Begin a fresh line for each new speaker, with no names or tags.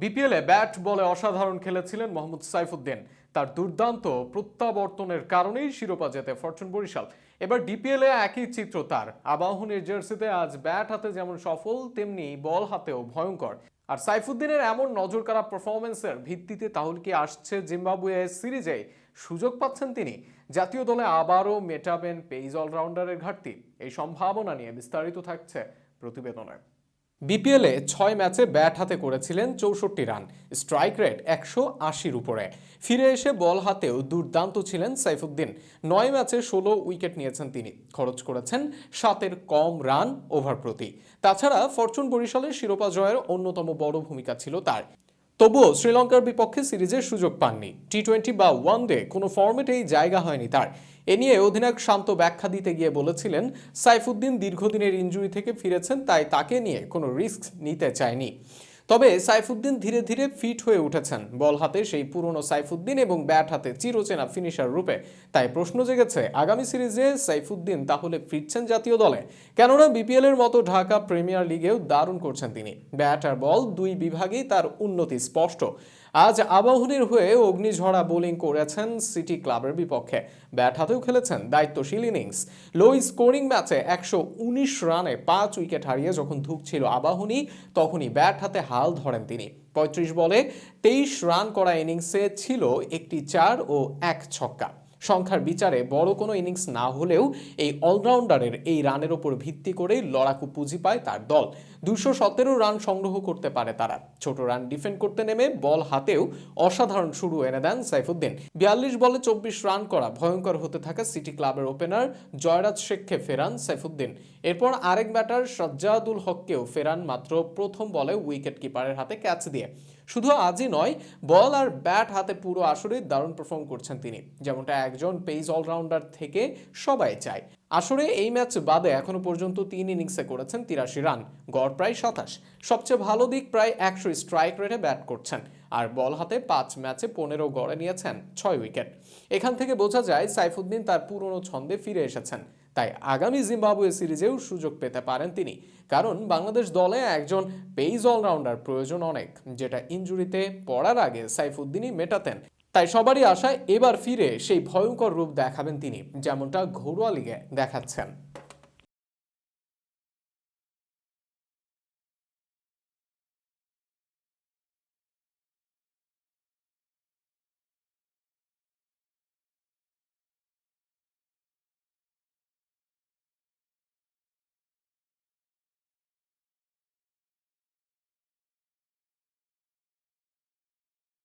বিপিএলে ব্যাট বলে অসাধারণ খেলেছিলেন মোহাম্মদ সাইফুদ্দিন। তার দুর্দান্ত প্রত্যাবর্তনের কারণেই শিরোপা জেতে ফরচুন বরিশাল। এবার ডিপিএলে একই চিত্র তার। আবাহনীর জার্সিতে আজ ব্যাট হাতে যেমন সফল, তেমনি বল হাতেও ভয়ঙ্কর। আর সাইফুদ্দিনের এমন নজর নজরকাড়া পারফরমেন্সের ভিত্তিতে তাহলে কি আসছে জিম্বাবুয়ে সিরিজে? সুযোগ পাচ্ছেন তিনি। জাতীয় দলে আবারও মেটাবেন পেইজ অলরাউন্ডারের ঘাটতি। এই সম্ভাবনা নিয়ে বিস্তারিত থাকছে প্রতিবেদনে। বিপিএলে ছয় ম্যাচে ব্যাট হাতে করেছিলেন চৌষট্টি রান। স্ট্রাইক রেট একশো আশির উপরে। ফিরে এসে বল হাতেও দুর্দান্ত ছিলেন সাইফুদ্দিন। নয় ম্যাচে ষোলো উইকেট নিয়েছেন তিনি। খরচ করেছেন সাতের কম রান ওভার প্রতি। তাছাড়া ফরচুন বরিশালের শিরোপা জয়ের অন্যতম বড় ভূমিকা ছিল তার। তবুও শ্রীলঙ্কার বিপক্ষে সিরিজের সুযোগ পাননি। টি টোয়েন্টি বা ওয়ান ডে কোনো ফর্মেটেই জায়গা হয়নি তার। এ নিয়ে অধিনায়ক শান্ত ব্যাখ্যা দিতে গিয়ে বলেছিলেন, সাইফুদ্দিন দীর্ঘদিনের ইঞ্জুরি থেকে ফিরেছেন, তাই তাকে নিয়ে কোনো রিস্ক নিতে চায়নি। তবে সাইফুদ্দিন ধীরে ধীরে ফিট হয়ে উঠেছেন। বল হাতে সেই পুরনো সাইফুদ্দিন এবং ব্যাট হাতে চিরচেনা ফিনিশার রূপে। তাই প্রশ্ন জেগেছে, আগামী সিরিজে সাইফুদ্দিন তাহলে ফিরছেন জাতীয় দলে? কেননা বিপিএল এর মতো ঢাকা প্রিমিয়ার লিগেও দারুণ করছেন তিনি। ব্যাট আর বল দুই বিভাগেই তার উন্নতি স্পষ্ট। আজ আবাহনীর হয়ে অগ্নিঝরা বোলিং করেছেন সিটি ক্লাবের বিপক্ষে। ব্যাট হাতেও খেলেছেন দায়িত্বশীল ইনিংস। লো স্কোরিং ম্যাচে একশো উনিশ রানে পাঁচ উইকেট হারিয়ে যখন ধুকছিল আবাহনী, তখনই ব্যাট হাতে হাল ধরেন তিনি। পঁয়ত্রিশ বলে তেইশ রান করা ইনিংসে ছিল একটি চার ও এক ছক্কা। সংখ্যার বিচারে বড় কোনো ইনিংস না হলেও এই অলরাউন্ডারের এই রানের ওপর ভিত্তি করেই লড়াকু পুঁজি পায় তার দল। দুশো সতেরো রান সংগ্রহ করতে পারে তারা। ছোট রান ডিফেন্ড করতে নেমে বল হাতেও অসাধারণ শুরু এনে দেন সাইফুদ্দিন। বিয়াল্লিশ বলে চব্বিশ রান করা ভয়ঙ্কর হতে থাকা সিটি ক্লাবের ওপেনার জয়রাজ শেখকে ফেরান সাইফুদ্দিন। এরপর আরেক ব্যাটার সাজ্জাদুল হককেও ফেরান মাত্র প্রথম বলে উইকেট কিপারের হাতে ক্যাচ দিয়ে। শুধু আজই নয়, বল আর ব্যাট হাতে পুরো আসরে দারুণ পারফর্ম করছেন তিনি। যেমনটা একজন পেস অলরাউন্ডার থেকে সবাই চায়। আসরে এই ম্যাচ বাদে এখনও পর্যন্ত তিন ইনিংসে করেছেন তিরাশি রান, গড় প্রায় সাতাশ। সবচেয়ে ভালো দিক প্রায় একশো স্ট্রাইক রেটে ব্যাট করছেন, আর বল হাতে পাঁচ ম্যাচে পনেরো গড়ে নিয়েছেন ছয় উইকেট এখান থেকে বোঝা যায়, সাইফুদ্দিন তার পুরনো ছন্দে ফিরে এসেছেন। তাই আগামী জিম্বাবুয়ে সিরিজেও সুযোগ পেতে পারেন তিনি, কারণ বাংলাদেশ দলে একজন পেইজ অলরাউন্ডার প্রয়োজন অনেক, যেটা ইনজুরিতে পড়ার আগে সাইফুদ্দিনই মেটাতেন। তাই সবারই আশায় এবার ফিরে সেই ভয়ঙ্কর রূপ দেখাবেন তিনি যেমনটা ঘরোয়া লিগে দেখাচ্ছেন।